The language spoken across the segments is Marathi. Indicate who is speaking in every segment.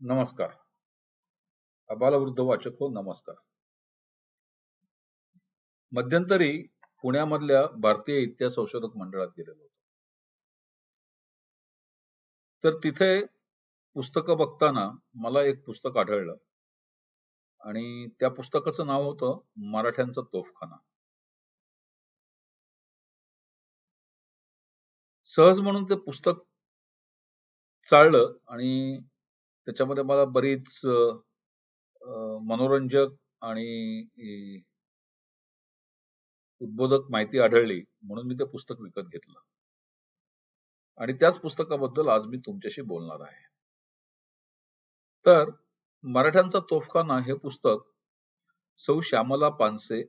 Speaker 1: नमस्कार. अबालवृद्ध वाचक हो नमस्कार. मध्यंतरी पुण्यामधल्या भारतीय इतिहास संशोधक मंडळात गेलेलो होतो. तर तिथे पुस्तकं बघताना मला एक पुस्तक आढळलं आणि त्या पुस्तकाचं नाव होतं मराठ्यांचा तोफखाना. सहज म्हणून ते पुस्तक चाललं आणि त्याच्यामध्ये मला बरीच मनोरंजक आणि उद्बोधक माहिती आढळली म्हणून मी ते पुस्तक विकत घेतलं. आणि त्याच पुस्तकाबद्दल आज मी तुमच्याशी बोलणार आहे. तर मराठ्यांचा तोफखाना हे पुस्तक सौ श्यामला पानसे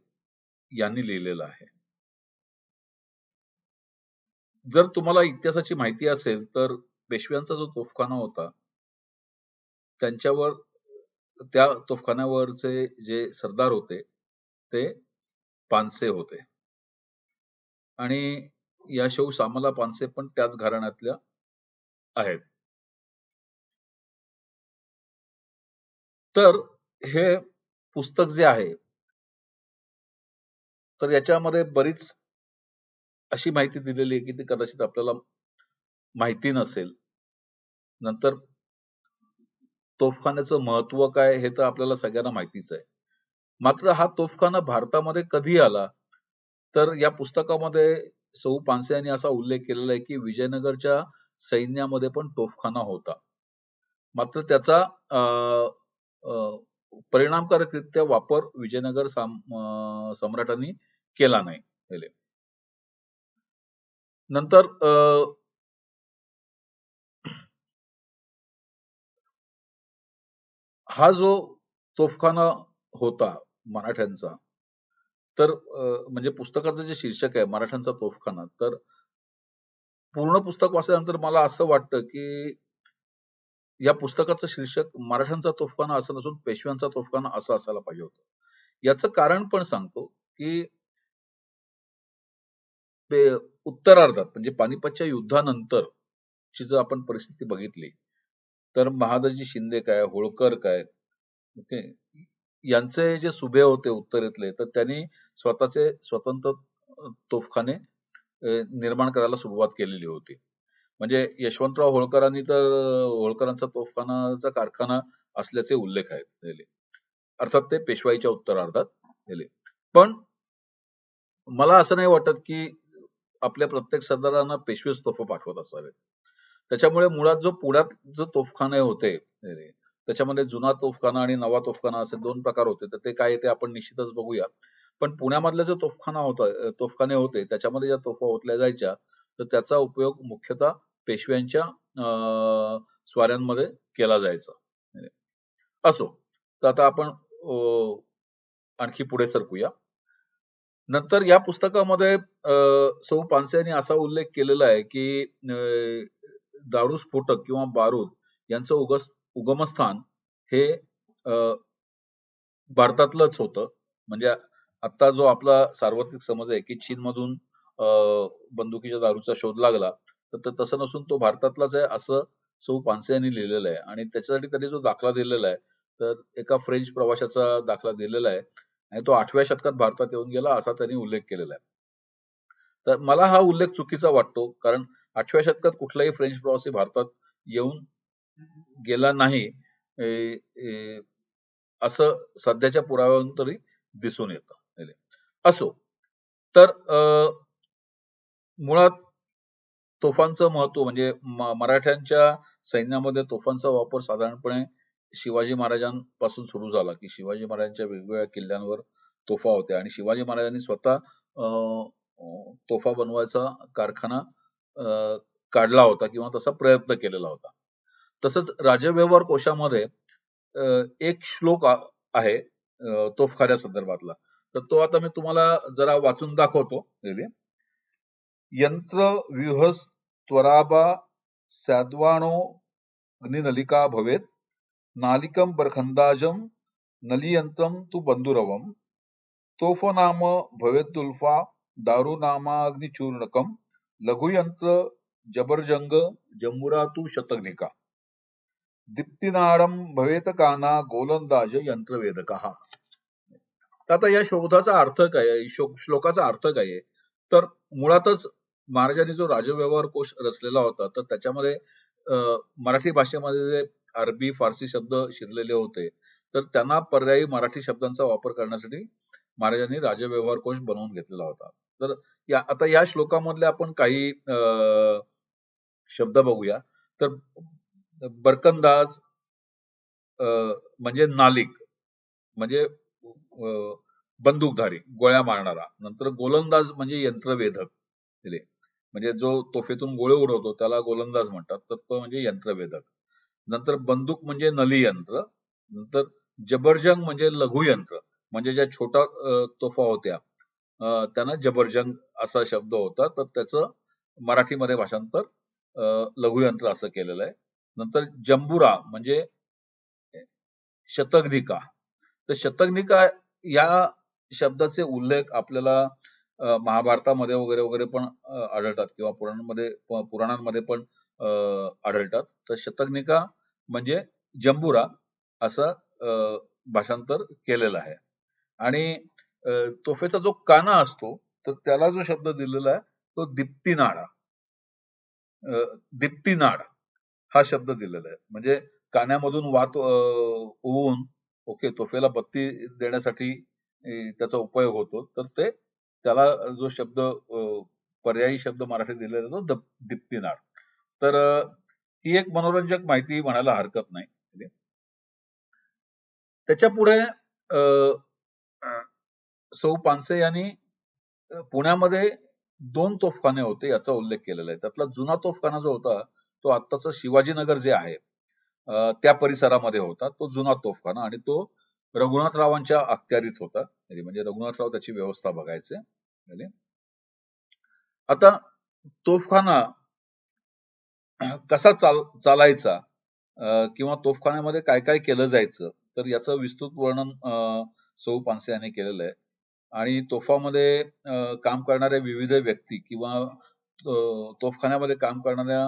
Speaker 1: यांनी लिहिलेलं आहे. जर तुम्हाला इतिहासाची माहिती असेल तर पेशव्यांचा जो तोफखाना होता त्यांच्यावर त्या तोफखान्यावरचे जे सरदार होते ते पानसे होते. आणि या शौस आम्हाला पानसे पण त्याच घराण्यातल्या आहेत. तर हे पुस्तक जे आहे तर याच्यामध्ये बरीच अशी माहिती दिलेली आहे की ती कदाचित आपल्याला माहिती नसेल. नंतर तोफखान्याचं महत्त्व काय हे तर आपल्याला सगळ्यांना माहितीच आहे. मात्र हा तोफखाना भारतामध्ये कधी आला? तर या पुस्तकामध्ये सौ पानसे यांनी असा उल्लेख केलेला आहे की विजयनगरच्या सैन्यामध्ये पण तोफखाना होता. मात्र त्याचा परिणामकारकरित्या वापर विजयनगर सम्राटांनी केला नाही. नंतर हा जो तोफखाना होता मराठ्यांचा तर म्हणजे पुस्तकाचं जे शीर्षक आहे मराठ्यांचा तोफखाना तर पूर्ण पुस्तक वाचल्यानंतर मला असं वाटतं की या पुस्तकाचं शीर्षक मराठ्यांचा तोफखाना असं नसून पेशव्यांचा तोफखाना असं असायला पाहिजे होतं. याचं कारण पण सांगतो की उत्तरार्धात म्हणजे पानिपतच्या युद्धानंतर ची जर आपण परिस्थिती बघितली तर महादजी शिंदे काय होळकर काय? ओके. यांचे जे सुभे होते उत्तरेतले तर त्यांनी स्वतःचे स्वतंत्र तोफखाने निर्माण करायला सुरुवात केलेली होती. म्हणजे यशवंतराव होळकरांनी तर होळकरांचा तोफखानाचा कारखाना असल्याचे उल्लेख आहेत अर्थात ते पेशवाईच्या उत्तरार्धात गेले पण मला असं नाही वाटत की आपल्या प्रत्येक सरदारांना पेशवेच तोफ पाठवत असावेत. त्याच्यामुळे मुळात जो पुण्यात जो तोफखाने होते त्याच्यामध्ये जुना तोफखाना आणि नवा तोफखाना असे दोन प्रकार होते तर ते काय ते आपण निश्चितच बघूया. पण पुण्यामधला जो तोफखाना होता तोफखाने होते त्याच्यामध्ये ज्या तोफा ओतल्या जायच्या तर त्याचा उपयोग मुख्यतः पेशव्यांच्या स्वाऱ्यांमध्ये केला जायचा. असो तर आता आपण आणखी पुढे सरकूया. नंतर या पुस्तकामध्ये सौ पानसे यांनी असा उल्लेख केलेला आहे की दारू स्फोटक किंवा बारूद यांचं उगस उगमस्थान हे भारतातलंच होतं. म्हणजे आता जो आपला सार्वत्रिक समज आहे की चीनमधून बंदुकीच्या दारूचा शोध लागला तर तसं नसून तो भारतातलाच आहे असं सौ पानसे यांनी लिहिलेलं आहे. आणि त्याच्यासाठी त्यांनी जो दाखला दिलेला आहे तर एका फ्रेंच प्रवाशाचा दाखला दिलेला आहे आणि तो आठव्या शतकात भारतात येऊन गेला असा त्यांनी उल्लेख केलेला आहे. तर मला हा उल्लेख चुकीचा वाटतो कारण आठव्या शतकात कुठलाही फ्रेंच प्रवासी भारतात येऊन गेला नाही असं सध्याच्या पुराव्यावरून तरी दिसून येतं. असो तर मुळात तोफांचं महत्त्व म्हणजे मराठ्यांच्या सैन्यामध्ये तोफांचा वापर साधारणपणे शिवाजी महाराजांपासून सुरू झाला की शिवाजी महाराजांच्या वेगवेगळ्या किल्ल्यांवर तोफा होत्या आणि शिवाजी महाराजांनी स्वतः तोफा बनवायचा कारखाना काढला होता किंवा तसा प्रयत्न केलेला होता. तसंच राजव्यवहार कोशामध्ये एक श्लोक आहे तोफखान्या संदर्भातला. तर तो आता मी तुम्हाला जरा वाचून दाखवतो यंत्र व्यूह त्वराबा सद्वाणो अग्निनलिका भवेत। नालिकम बरखंदाजम नलियंत्रम तु बंधुरवम तोफ नाम भवेदुल्फा दारू नामाग्निचूर्णकम लघुयंत्र जबरजंग जंबुरातू शतग्निका। दीप्तिनाडम भवेतकाना गोलंदाज यंत्रवेदक आता या शोधाचा अर्थ काय आहे? श्लोकाचा अर्थ काय आहे? तर मुळातच महाराजांनी जो राजव्यवहार कोश रचलेला होता तर त्याच्यामध्ये अं, मराठी भाषेमध्ये जे अरबी फारसी शब्द शिरलेले होते तर त्यांना पर्यायी मराठी शब्दांचा वापर करण्यासाठी महाराजांनी राजव्यवहार कोश बनवून घेतलेला होता. तर या आता या श्लोकामधले आपण काही शब्द बघूया. तर बरकंदाज अं, म्हणजे नालिक म्हणजे बंदूकधारी गोळ्या मारणारा नंतर गोलंदाज म्हणजे यंत्रवेधक दिले म्हणजे जो तोफेतून गोळे उडवतो त्याला गोलंदाज म्हणतात तर तो म्हणजे यंत्रवेधक. नंतर बंदूक म्हणजे नली यंत्र नंतर जबरजंग म्हणजे लघुयंत्र म्हणजे ज्या छोटा तोफा होत्या त्यांना जबरजंग असा शब्द होता. तर त्याचं मराठीमध्ये भाषांतर अं, लघुयंत्र असं केलेलं आहे. नंतर जंबुरा म्हणजे शतग्निका तर शतकनिका या शब्दाचे उल्लेख आपल्याला महाभारतामध्ये वगैरे वगैरे पण आढळतात किंवा पुराणांमध्ये पुराणांमध्ये पण अं, आढळतात. तर शतकनिका म्हणजे जंबुरा असं अं, भाषांतर केलेलं आहे. आणि तोफेचा जो काना असतो तर त्याला जो शब्द दिलेला आहे तो दीप्तिनाडा. अं, दीप्तिनाड हा शब्द दिलेला आहे. म्हणजे कान्यामधून वात अं, होऊन ओके तोफेला बत्ती देण्यासाठी त्याचा उपयोग होतो. तर ते त्याला जो शब्द अं, पर्यायी शब्द मराठीत दिलेला आहे तो दप- तर ही एक मनोरंजक माहिती म्हणायला हरकत नाही. म्हणजे, त्याच्या पुढे अं, सौ पानसे यांनी पुण्यामध्ये दोन तोफखाने होते याचा उल्लेख केलेला आहे. त्यातला जुना तोफखाना जो होता तो आत्ताचा शिवाजीनगर जे आहे त्या परिसरामध्ये होता. तो जुना तोफखाना आणि तो रघुनाथरावांच्या अखत्यारीत होता. म्हणजे रघुनाथराव त्याची व्यवस्था बघायचे. आता तोफखाना कसा चाल चालायचा किंवा तोफखान्यामध्ये काय काय केलं जायचं तर याचं विस्तृत वर्णन अं, सौ पानसे यांनी केलेलं आहे. आणि तोफामध्ये काम करणाऱ्या विविध व्यक्ती किंवा अं, तोफखान्यामध्ये काम करणाऱ्या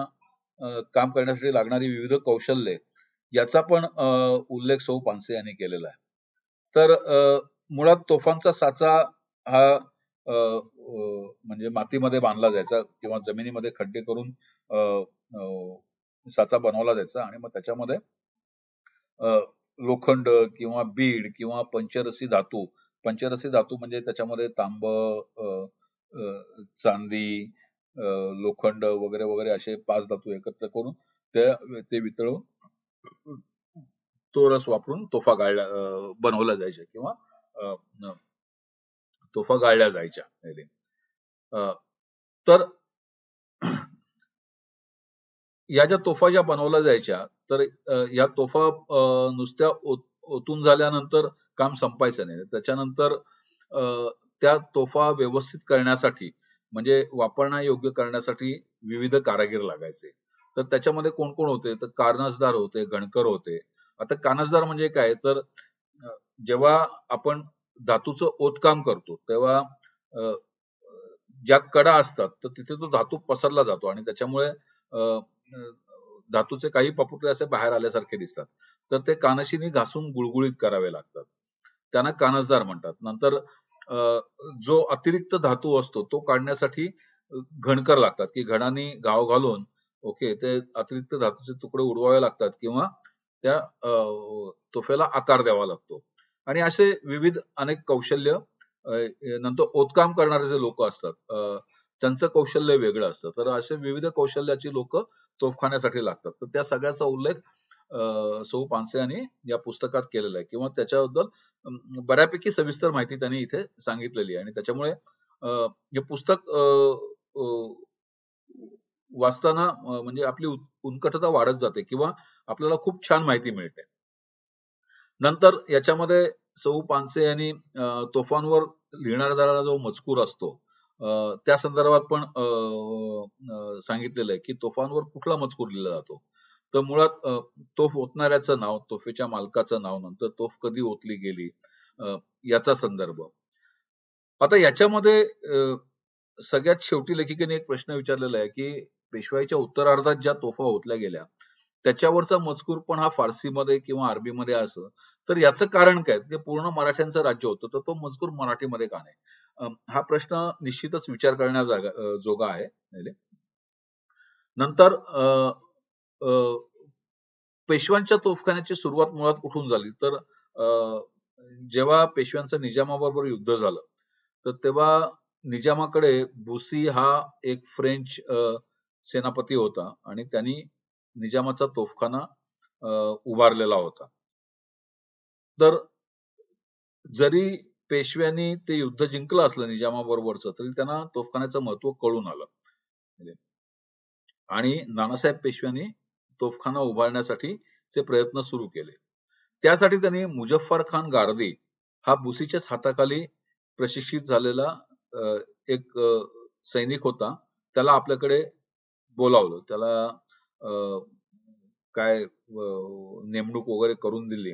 Speaker 1: अं, काम करण्यासाठी लागणारी विविध कौशल्ये याचा पण अं, उल्लेख सौ पानसे यांनी केलेला आहे. तर अं, मुळात तोफांचा साचा हा म्हणजे मातीमध्ये बांधला जायचा किंवा जमिनीमध्ये खड्डे करून अं, अं, साचा बनवला जायचा आणि मग त्याच्यामध्ये अं, लोखंड किंवा बीड किंवा पंचरसी धातू पंचरसी धातू म्हणजे त्याच्यामध्ये तांब अं, अं, चांदी अं, लोखंड वगैरे वगैरे असे पाच धातू एकत्र करून ते ते वितळून तो रस वापरून तोफा गाळल्या बनवल्या जायच्या किंवा अं, तोफा गाळल्या जायच्या अं, तर या ज्या तोफा ज्या बनवल्या जायच्या तर या तोफा अं, नुसत्या ओतून झाल्यानंतर काम संपायचं नाही. त्याच्यानंतर अं, त्या तोफा व्यवस्थित करण्यासाठी म्हणजे वापरण्यायोग्य करण्यासाठी विविध कारागीर लागायचे. तर त्याच्यामध्ये कोण कोण होते? तर कानसदार होते गणकर होते. आता कानसदार म्हणजे काय? तर जेव्हा आपण धातूचं ओतकाम करतो तेव्हा ज्या कडा असतात तर तिथे तो धातू पसरला जातो आणि त्याच्यामुळे अं, धातूचे काही पपुटे असे बाहेर आल्यासारखे दिसतात. तर ते कानशीने घासून गुळगुळीत करावे लागतात. त्यांना कानसदार म्हणतात. नंतर अं, जो अतिरिक्त धातू असतो तो काढण्यासाठी घणकर लागतात. की घडांनी गाव घालून ओके ते अतिरिक्त धातूचे तुकडे उडवावे लागतात किंवा त्या तोफेला आकार द्यावा लागतो. आणि असे विविध अनेक कौशल्य नंतर ओतकाम करणारे जे लोक असतात त्यांचं कौशल्य वेगळं असतं. तर असे विविध कौशल्याची लोक तोफखान्यासाठी लागतात. तर त्या सगळ्याचा उल्लेख अं, सौ पानसे यांनी या पुस्तकात केलेला आहे. किंवा त्याच्याबद्दल बऱ्यापैकी सविस्तर माहिती त्यांनी इथे सांगितलेली आहे. आणि त्याच्यामुळे अं, हे पुस्तक अं, अं, वाचताना म्हणजे आपली उत्कटता वाढत जाते किंवा आपल्याला खूप छान माहिती मिळते. नंतर याच्यामध्ये सौ पानसे यांनी अं, तोफांवर लिहिणारा जो मजकूर असतो अं, त्या संदर्भात पण अं, सांगितलेलं आहे की तोफांवर कुठला मजकूर लिहिला जातो? तर मुळात तोफ ओतणाऱ्याचं नाव तोफेच्या मालकाचं नाव नंतर तोफ कधी ओतली गेली अं, याचा संदर्भ. आता याच्यामध्ये अं, सगळ्यात शेवटी लेखिकेने एक प्रश्न विचारलेला आहे की पेशवाईच्या उत्तरार्धात ज्या तोफा ओतल्या गेल्या त्याच्यावरचा मजकूर पण हा फारसीमध्ये किंवा अरबीमध्ये असं. तर याचं कारण काय? ते पूर्ण मराठ्यांचं राज्य होतं तर तो मजकूर मराठीमध्ये का नाही? हा प्रश्न निश्चितच विचार करण्या जागा जोगा आहे नंतर अं, पेशव्यांच्या तोफखान्याची सुरुवात मुळात कुठून झाली. तर अं, जेव्हा पेशव्यांचं निजामाबरोबर युद्ध झालं तर तेव्हा निजामाकडे बुसी हा एक फ्रेंच अं, सेनापती होता आणि त्यांनी निजामाचा तोफखाना अं, उभारलेला होता. तर जरी पेशव्यांनी ते युद्ध जिंकलं असलं निजामाबरोबरचं तरी त्यांना तोफखान्याचं महत्त्व कळून आलं. म्हणजे, आणि नानासाहेब पेशव्यांनी तोफखाना उभारण्यासाठी चे प्रयत्न सुरू केले. त्यासाठी त्यांनी मुजफ्फर खान गारदी हा बुसीच्याच हाताखाली प्रशिक्षित झालेला एक सैनिक होता. त्याला आपल्याकडे बोलावलं. त्याला काय नेमणूक वगैरे करून दिली.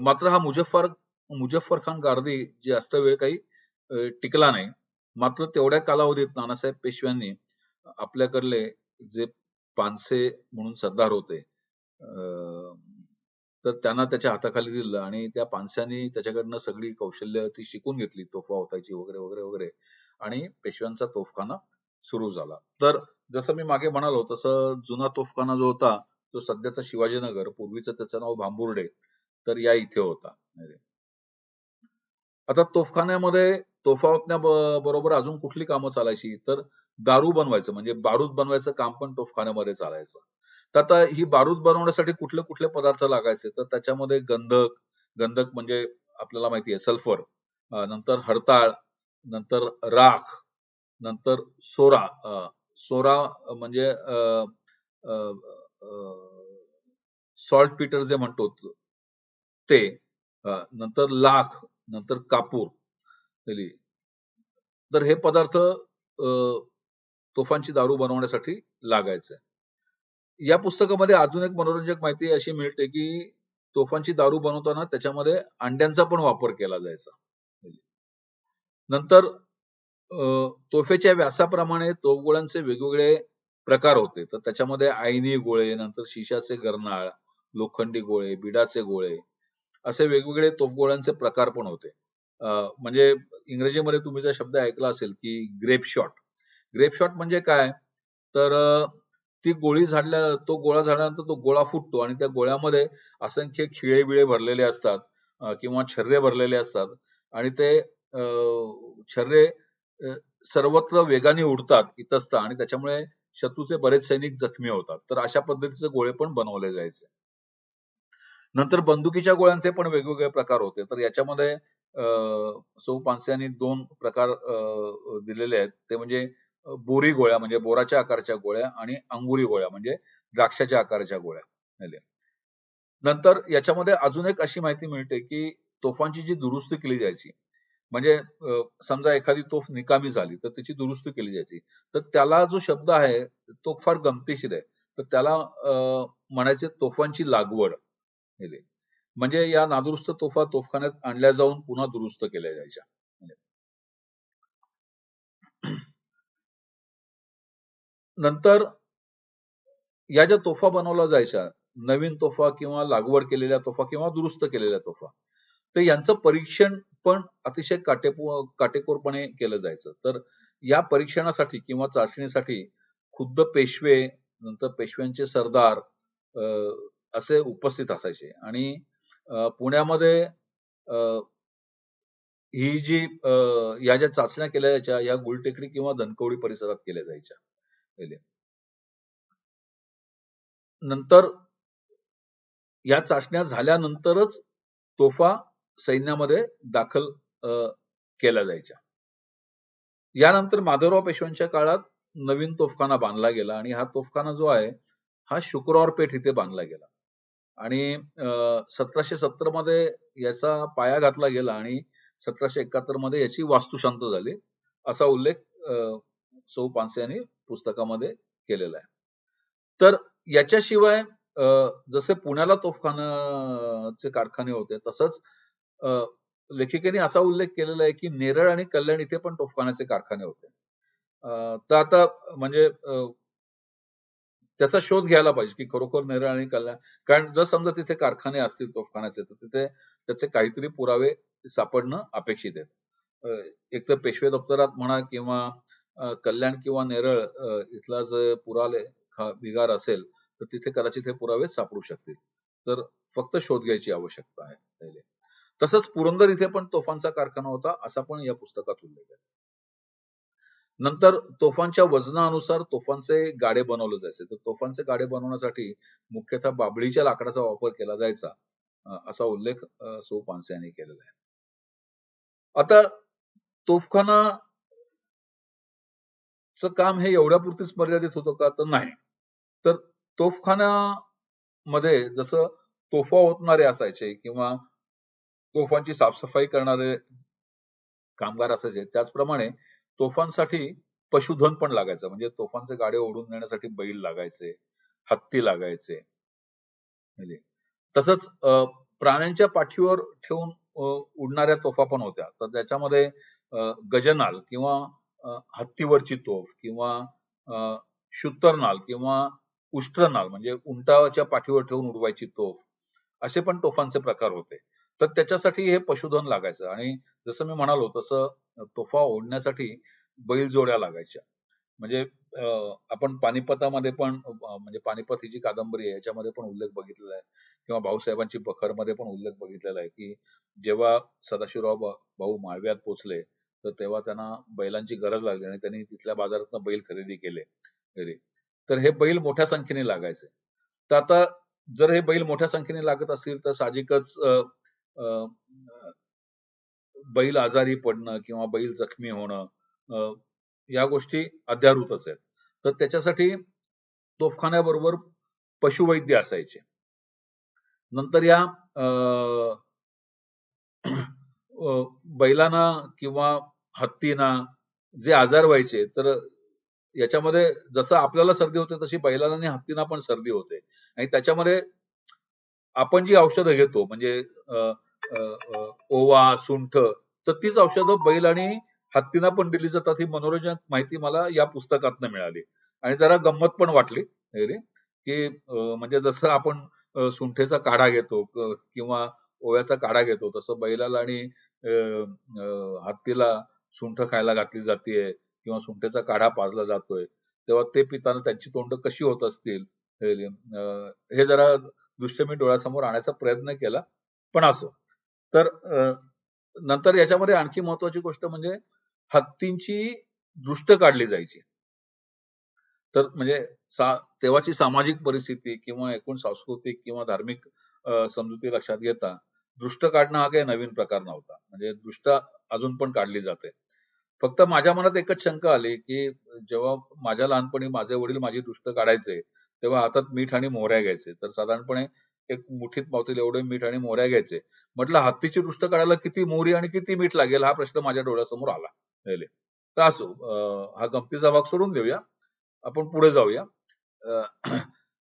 Speaker 1: मात्र हा मुजफ्फर मुजफ्फर खान गारदी जास्त वेळ काही टिकला नाही. मात्र तेवढ्या कालावधीत नानासाहेब पेशव्यांनी आपल्याकडले जे पानसे म्हणून सरदार होते. अं, तर त्यांना त्याच्या हाताखाली दिलं आणि त्या पानस्यांनी त्याच्याकडनं सगळी कौशल्य ती शिकून घेतली तोफा होतायची वगैरे वगैरे वगैरे. आणि पेशव्यांचा तोफखाना सुरू झाला. तर जसं मी मागे म्हणालो तसं जुना तोफखाना जो होता तो सध्याचा शिवाजीनगर पूर्वीचं त्याचं नाव भांबुर्डे तर या इथे होता. आता तोफखान्यामध्ये तोफा ओतण्या बरोबर अजून कुठली कामं चालायची? तर दारू बनवायचं म्हणजे बारूद बनवायचं काम पण तोफखान्यामध्ये चालायचं. तर आता ही बारूद बनवण्यासाठी कुठले कुठले पदार्थ लागायचे? तर त्याच्यामध्ये गंधक गंधक म्हणजे आपल्याला माहिती आहे सल्फर नंतर हरताळ नंतर राख नंतर सोरा सोरा म्हणजे सॉल्ट पीटर जे म्हणतो ते नंतर लाख नंतर कापूर दिली तर हे पदार्थ अं, तोफांची दारू बनवण्यासाठी लागायचे. या पुस्तकामध्ये अजून एक मनोरंजक माहिती अशी मिळते की तोफांची दारू बनवताना त्याच्यामध्ये अंड्यांचा पण वापर केला जायचा. नंतर अं, तोफेच्या व्यासाप्रमाणे तोफगोळ्यांचे वेगवेगळे प्रकार होते. तर त्याच्यामध्ये आयनी गोळे नंतर शिशाचे गरनाळ लोखंडी गोळे बिडाचे गोळे असे वेगवेगळे तोफगोळ्यांचे प्रकार पण होते. म्हणजे इंग्रजीमध्ये तुम्ही जर शब्द ऐकला असेल की ग्रेप शॉट ग्रेप शॉट म्हणजे काय? तर ती गोळी झाडल्या तो गोळा झाल्यानंतर तो गोळा फुटतो आणि त्या गोळ्यामध्ये असंख्य खिळे बिळे भरलेले असतात किंवा छर्रे भरलेले असतात आणि ते छर्रे सर्वत्र वेगाने उडतात इतस्त आणि त्याच्यामुळे शत्रूचे बरेच सैनिक जखमी होतात. तर अशा पद्धतीचे गोळे पण बनवले जायचे. नंतर बंदुकीच्या गोळ्यांचे पण वेगवेगळे प्रकार होते. तर याच्यामध्ये सौ पानसे यांनी दोन प्रकार अं, दिलेले आहेत. ते म्हणजे बोरी गोळ्या म्हणजे बोराच्या आकाराच्या गोळ्या आणि अंगुरी गोळ्या म्हणजे द्राक्षाच्या आकाराच्या गोळ्या दिल्या. नंतर याच्यामध्ये अजून एक अशी माहिती मिळते की तोफांची जी दुरुस्ती केली जायची म्हणजे समजा एखादी तोफ निकामी झाली तर त्याची दुरुस्ती केली जायची. तर त्याला जो शब्द आहे तो फार गमतीशीर आहे. तर त्याला अं, म्हणायचे तोफांची लागवड. म्हणजे या नादुरुस्त तोफा तोफखान्यात आणल्या जाऊन पुन्हा दुरुस्त केल्या जायच्या. नंतर या ज्या तोफा बनवल्या जायच्या नवीन तोफा किंवा लागवड केलेल्या तोफा किंवा दुरुस्त केलेल्या तोफा तर यांचं परीक्षण पण अतिशय काटेपो काटेकोरपणे केलं जायचं. तर या परीक्षणासाठी किंवा चाचणीसाठी खुद्द पेशवे नंतर पेशव्यांचे सरदार अं, असे उपस्थित असायचे. आणि पुण्यामध्ये अं, ही जी अं, या ज्या चाचण्या केल्या जायच्या या गुलटेकडी किंवा धनकवडी परिसरात केल्या जायच्या पहिले. नंतर या चाचण्या झाल्यानंतरच तोफा सैन्यामध्ये दाखल अं, केल्या जायच्या यानंतर माधवराव पेशव्यांच्या काळात नवीन तोफखाना बांधला गेला आणि हा तोफखाना जो आहे हा शुक्रवार पेठ इथे बांधला गेला आणि सतराशे सत्तरमध्ये याचा पाया घातला गेला आणि सतराशे एकाहत्तरमध्ये याची वास्तुशांत झाली असा उल्लेख अं, सौ पानसे यांनी पुस्तकामध्ये केलेला आहे. तर याच्याशिवाय अं, जसे पुण्याला तोफखानाचे कारखाने होते तसंच अं, लेखिकेने असा उल्लेख केलेला आहे की नेरळ आणि कल्याण इथे पण तोफखान्याचे कारखाने होते. अं, तर आता म्हणजे त्याचा शोध घ्यायला पाहिजे की खरोखर नेरळ आणि कल्याण. कारण जर समजा तिथे कारखाने असतील तोफखान्याचे तर तिथे त्याचे काहीतरी पुरावे सापडणं अपेक्षित आहे. एक तर पेशवे दप्तरात म्हणा किंवा कल्याण किंवा नेरळ इथला जर पुराले बिगार असेल तर तिथे कदाचित हे पुरावे सापडू शकतील. तर फक्त शोध घ्यायची आवश्यकता आहे. पहिले तसंच पुरंदर इथे पण तोफांचा कारखाना होता असा पण या पुस्तकात उल्लेख आहे. नंतर तोफांच्या वजनानुसार तोफांचे गाडे बनवले जायचे. तर तोफांचे गाडे बनवण्यासाठी मुख्यतः बाभळीच्या लाकडाचा वापर केला जायचा असा उल्लेख सो पानसे यांनी केलेला आहे. आता तोफखाना च काम हे एवढ्यापुरतीच मर्यादित होतं का? तर नाही. तर तोफखान्यामध्ये जसं तोफा ओतणारे असायचे किंवा तोफांची साफसफाई करणारे कामगार असायचे त्याचप्रमाणे तोफांसाठी पशुधन पण लागायचं. म्हणजे तोफांचे गाडे ओढून नेण्यासाठी बैल लागायचे हत्ती लागायचे. म्हणजे तसंच अं, प्राण्यांच्या पाठीवर ठेवून उडणाऱ्या तोफा पण होत्या. तर त्याच्यामध्ये गजनाल किंवा हत्तीवरची तोफ किंवा अं, शुत्तरनाल किंवा उष्ट्रनाल म्हणजे उंटाच्या पाठीवर ठेवून उडवायची तोफ असे पण तोफांचे प्रकार होते. तर त्याच्यासाठी हे पशुधन लागायचं. आणि जसं मी म्हणालो तसं तोफा ओढण्यासाठी बैलजोड्या लागायच्या. म्हणजे आपण पानिपतामध्ये पण म्हणजे पानिपत ही जी कादंबरी आहे याच्यामध्ये पण उल्लेख बघितलेला आहे. किंवा भाऊसाहेबांची बखरमध्ये पण उल्लेख बघितलेला आहे की जेव्हा सदाशिवराव भाऊ माळव्यात पोहोचले तर तेव्हा त्यांना बैलांची गरज लागली आणि त्यांनी तिथल्या बाजारातनं बैल खरेदी केले घरी. तर हे बैल मोठ्या संख्येने लागायचे. तर आता जर हे बैल मोठ्या संख्येने लागत असतील तर साहजिकच बैल आजारी पडणं किंवा बैल जखमी होणं अं, या गोष्टी अध्यारूतच आहेत. तर त्याच्यासाठी तोफखान्याबरोबर पशुवैद्य असायचे. नंतर या अं, अं, बैलांना किंवा हत्तीना जे आजार व्हायचे तर याच्यामध्ये जसं आपल्याला सर्दी होते तशी बैलांना आणि हत्तींना पण सर्दी होते. आणि त्याच्यामध्ये आपण जी औषधं घेतो म्हणजे अं, ओवा सुंठ तर तीच औषधं बैल आणि हत्तींना पण दिली जातात ही मनोरंजक माहिती मला या पुस्तकातनं मिळाली. आणि जरा गंमत पण वाटली की म्हणजे जसं आपण सुंठेचा काढा घेतो किंवा ओव्याचा काढा घेतो तसं बैलाला आणि हत्तीला सुंठ खायला घातली जाते किंवा सुंठेचा काढा पाजला जातोय तेव्हा ते पिताना त्यांची तोंड कशी होत असतील हे जरा दृश्य मी डोळ्यासमोर आणायचा प्रयत्न केला पण असो. तर नंतर याच्यामध्ये आणखी महत्वाची गोष्ट म्हणजे हत्तींची दृष्ट काढली जायची. तर म्हणजे सा तेव्हाची सामाजिक परिस्थिती किंवा एकूण सांस्कृतिक किंवा धार्मिक समजुती लक्षात घेता दृष्ट काढणं हा काही नवीन प्रकार नव्हता. म्हणजे दृष्ट अजून पण काढली जाते. फक्त माझ्या मनात एकच शंका आली की जेव्हा माझ्या लहानपणी माझे वडील माझी दृष्ट काढायचे तेव्हा हातात मीठ आणि मोहऱ्या घ्यायचे. तर साधारणपणे एक मुठीत पावतील एवढे मीठ आणि मोहऱ्या घ्यायचे. म्हटलं हत्तीची रुष्ट काढायला किती मोहरी आणि किती मीठ लागेल? हा प्रश्न माझ्या डोळ्यासमोर आला. तर असो हा गमतीचा भाग सोडून देऊया. आपण पुढे जाऊया. अं,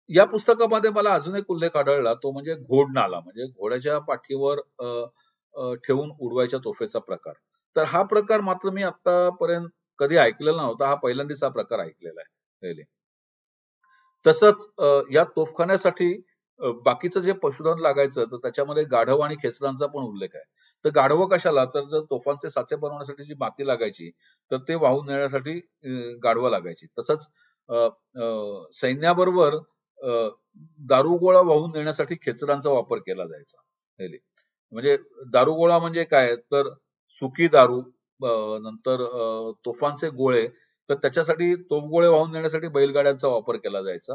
Speaker 1: या पुस्तकामध्ये मला अजून एक उल्लेख आढळला तो म्हणजे घोडनाला. म्हणजे घोड्याच्या पाठीवर अं, ठेवून उडवायच्या तोफेचा प्रकार. तर हा प्रकार मात्र मी आतापर्यंत कधी ऐकलेला नव्हता. हा पहिल्यांदाच हा प्रकार ऐकलेला आहे. तसंच अं, या तोफखान्यासाठी बाकीचं जे पशुधन लागायचं तर त्याच्यामध्ये गाढव आणि खेचरांचा पण उल्लेख आहे. तर गाढवं कशाला? तर जर तोफांचे साचे बनवण्यासाठी जी माती लागायची तर ते वाहून नेण्यासाठी गाढवं लागायची. तसंच सैन्याबरोबर दारुगोळा वाहून नेण्यासाठी खेचरांचा वापर केला जायचा. म्हणजे दारुगोळा म्हणजे काय? तर सुकी दारू नंतर तोफांचे गोळे तर त्याच्यासाठी तोफगोळे वाहून नेण्यासाठी बैलगाड्यांचा वापर केला जायचा.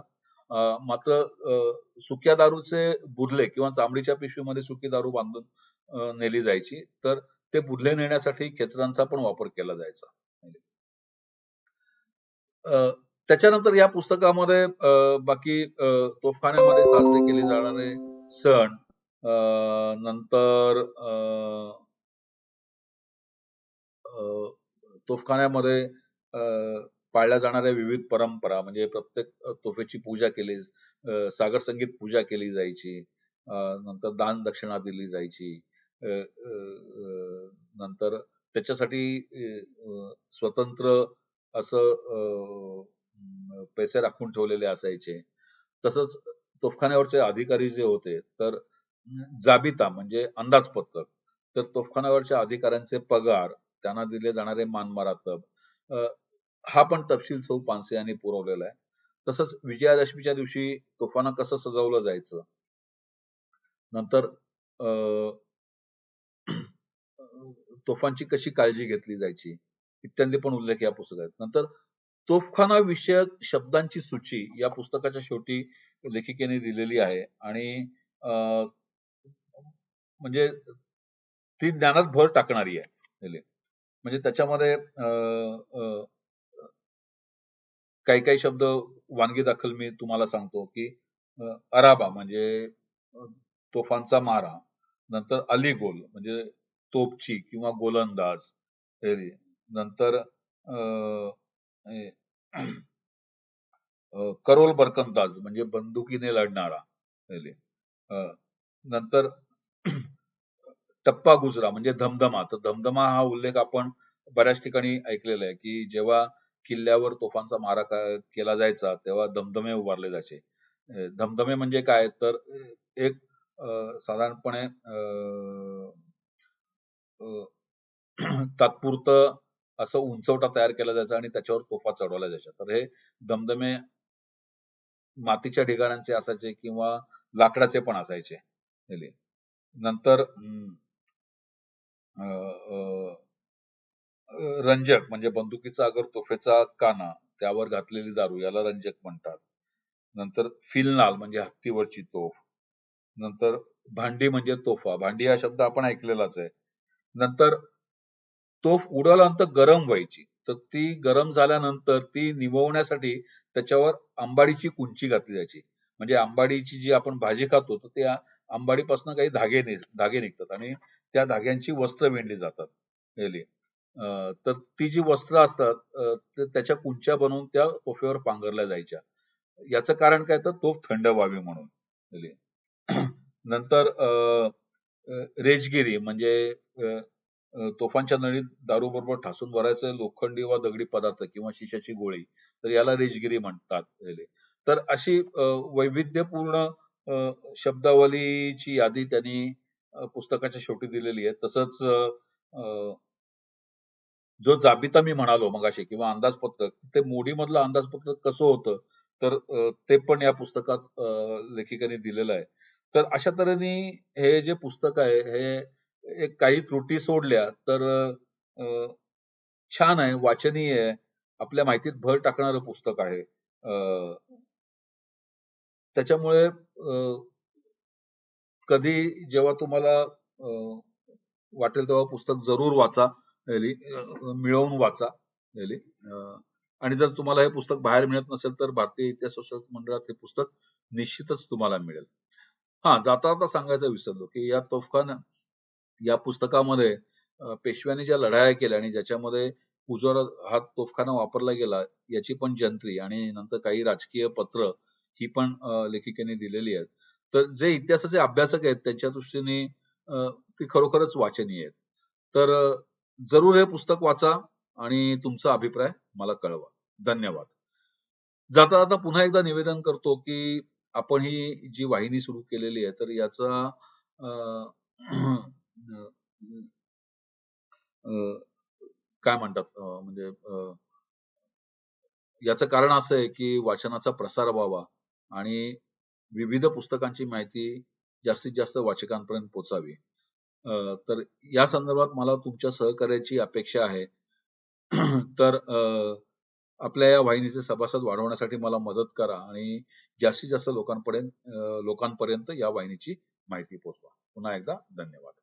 Speaker 1: मात्र अं, सुक्या दारूचे बुधले किंवा चामडीच्या पिशवीमध्ये सुकी दारू बांधून नेली जायची तर ते बुधले नेण्यासाठी खेचरांचा पण वापर केला जायचा. अं, त्याच्यानंतर या पुस्तकामध्ये अं, बाकी अं, तोफखान्यामध्ये साजरे केले जाणारे सण नंतर अं, अं, तोफखान्यामध्ये अं, पाळल्या जाणाऱ्या विविध परंपरा म्हणजे प्रत्येक तोफेची पूजा केली सागर संगीत पूजा केली जायची नंतर दान दक्षिणा दिली जायची अं, नंतर त्याच्यासाठी स्वतंत्र असं अं, पैसे राखून ठेवलेले असायचे. तसंच तोफखान्यावरचे अधिकारी जे होते तर जाबिता म्हणजे अंदाजपत्रक तर तोफखान्यावरच्या अधिकाऱ्यांचे पगार त्यांना दिले जाणारे मानमरातब अं, हा पण तपशील सौ पानसे यांनी पुरवलेला आहे. तसंच विजयादशमीच्या दिवशी तोफाना कसं सजवलं जायचं? नंतर अं, तोफांची कशी काळजी घेतली जायची? इत्यादी पण उल्लेख या पुस्तकात आहेत. नंतर तोफखाना विषयक शब्दांची सूची या पुस्तकाच्या शेवटी लेखिकेने दिलेली आहे आणि अं, म्हणजे ती ज्ञानात भर टाकणारी आहे. म्हणजे त्याच्यामध्ये अं, अं, काही काही शब्द वानगी दाखल मी तुम्हाला सांगतो की अराबा म्हणजे तोफांचा मारा नंतर अली गोल म्हणजे तोपची किंवा गोलंदाज नंतर अं, करोल बरकंदाज म्हणजे बंदुकीने लढणारा अं, नंतर टप्पा गुजरा म्हणजे धमधमा. तर धमधमा हा उल्लेख आपण बऱ्याच ठिकाणी ऐकलेला आहे की जेव्हा किल्ल्यावर तोफांचा मारा केला जायचा तेव्हा धमधमे उभारले जायचे. धमधमे म्हणजे काय? तर एक अं, साधारणपणे अं, तात्पुरतं असं उंचवटा तयार केला जायचा आणि त्याच्यावर तोफा चढवल्या जायच्या तर हे धमधमे मातीच्या ढिगाऱ्यांचे असायचे किंवा लाकडाचे पण असायचे. नंतर अं, अं, रंजक म्हणजे बंदुकीचा अगर तोफेचा काना त्यावर घातलेली दारू याला रंजक म्हणतात. नंतर फिलनाल म्हणजे हत्तीवरची तोफ. नंतर भांडी म्हणजे तोफा. भांडी हा शब्द आपण ऐकलेलाच आहे. नंतर तोफ उडवल्यानंतर गरम व्हायची. तर ती गरम झाल्यानंतर ती निववण्यासाठी त्याच्यावर आंबाडीची कुंची घातली जायची. म्हणजे आंबाडीची जी आपण भाजी खातो तर त्या आंबाडीपासून काही धागे धागे निघतात आणि त्या धाग्यांची वस्त्र विणली जातात. तर ती जी वस्त्र असतात त्याच्या कुंच्या बनवून त्या तोफेवर पांघरल्या जायच्या. याचं कारण काय तर तोफ थंड व्हावी म्हणून. नंतर अं, रेजगिरी म्हणजे तोफांच्या नळीत दारू बरोबर ठासून भरायचं लोखंडी वा दगडी पदार्थ किंवा शिशाची गोळी तर याला रेजगिरी म्हणतात. तर अशी वैविध्यपूर्ण शब्दावलीची यादी त्यांनी पुस्तकाच्या शेवटी दिलेली आहे. तसंच अं, जो जाबिता मी म्हणालो मगाशी किंवा अंदाजपत्रक ते मोडीमधलं अंदाजपत्रक कसं होतं तर ते पण या पुस्तकात लेखिकाने दिलेलं आहे. तर अशा तऱ्हेने हे जे पुस्तक आहे हे एक काही त्रुटी सोडल्या तर अं, छान आहे वाचनीय आहे. आपल्या माहितीत भर टाकणारं पुस्तक आहे. अं, त्याच्यामुळे अं, कधी जेव्हा तुम्हाला अं, वाटेल तेव्हा पुस्तक जरूर वाचा. मिळवून वाचा really. अं, आणि जर तुम्हाला हे पुस्तक बाहेर मिळत नसेल तर भारतीय इतिहास संशोधक मंडळात हे पुस्तक निश्चितच तुम्हाला मिळेल. हा जाता जाता सांगायचं विसरलो की या तोफखाना या पुस्तकामध्ये पेशव्यांनी ज्या लढाया केल्या आणि ज्याच्यामध्ये उजवर हा तोफखाना वापरला गेला याची पण जंत्री आणि नंतर काही राजकीय पत्र ही पण लेखिकेने दिलेली आहेत. तर जे इतिहासाचे अभ्यासक आहेत त्यांच्या दृष्टीने ती खरोखरच वाचनीय आहेत. तर जरूर हे पुस्तक वाचा आणि तुमचा अभिप्राय मला कळवा. धन्यवाद. जाता जाता पुन्हा एकदा निवेदन करतो की आपण ही जी वाहिनी सुरू केलेली आहे तर याचा अं, अं, काय म्हणतात म्हणजे अं, याचं कारण असं आहे की वाचनाचा प्रसार व्हावा आणि विविध पुस्तकांची माहिती जास्तीत जास्त वाचकांपर्यंत पोचावी. तर या संदर्भात मला तुमच्या सहकार्याची अपेक्षा आहे. तर आपल्या या वाहिनीचे सभासद वाढवण्यासाठी मला मदत करा आणि जास्तीत जास्त लोकांपर्यंत लोकांपर्यंत या वाहिनीची माहिती पोहोचवा पुन्हा एकदा धन्यवाद.